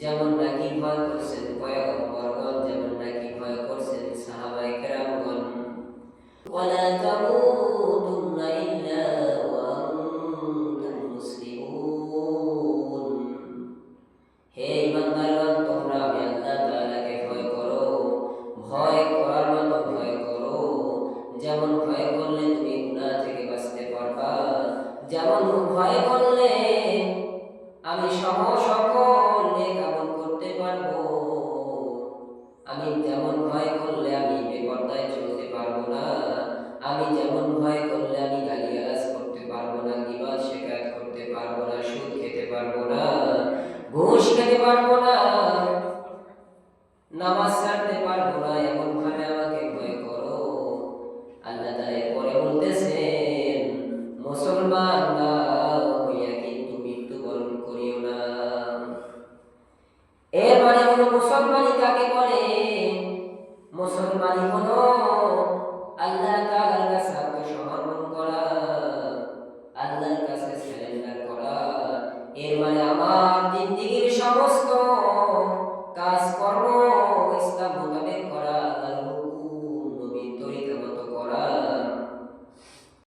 যেমন নাকি ভয় করছেন পয়গম্বরগণ যেমন নাকি ভয় করছেন সাহাবায়ে কেরামগণ ولا تموتن إلا وأنتم مسلمون হে ইমানদারগণ তোমরা আমি আল্লাহ তাআলাকে ভয় করো ভয় করার মতো ভয় করো যেমন ভয় করলে তুমি গুনাহ থেকে বাঁচতে পারবা যেমন ভয় করলে আমি সহ সকল যেমন ভয় করলে আমি বেপরদায় চলতে পারব না, আমি যেমন ভয় করলে আমি গালিগালাজ করতে পারব না গিবাদ শেখায়ত করতে পারব না, সুদ খেতে পারব না, ঘুষ খেতে পারব না, নামাজ ছাড়তে পারব না এমন ভাবে আমাকে ভয় করো। আল্লাহ তাআলা পরে বলতেছেন, মুসলমান না হইয়া কিন্তু মৃত্যুবরণ করিও না। এর মানে হলো মুসলমানই কাকে বলে মুসলমানি হলো আল্লাহ তাআলার কাছে আত্মসমর্পণ করা, আল্লাহর কাছে সারেন্ডার করা। এর মানে আমার দিন জিন্দিগির সমস্ত কাজকর্ম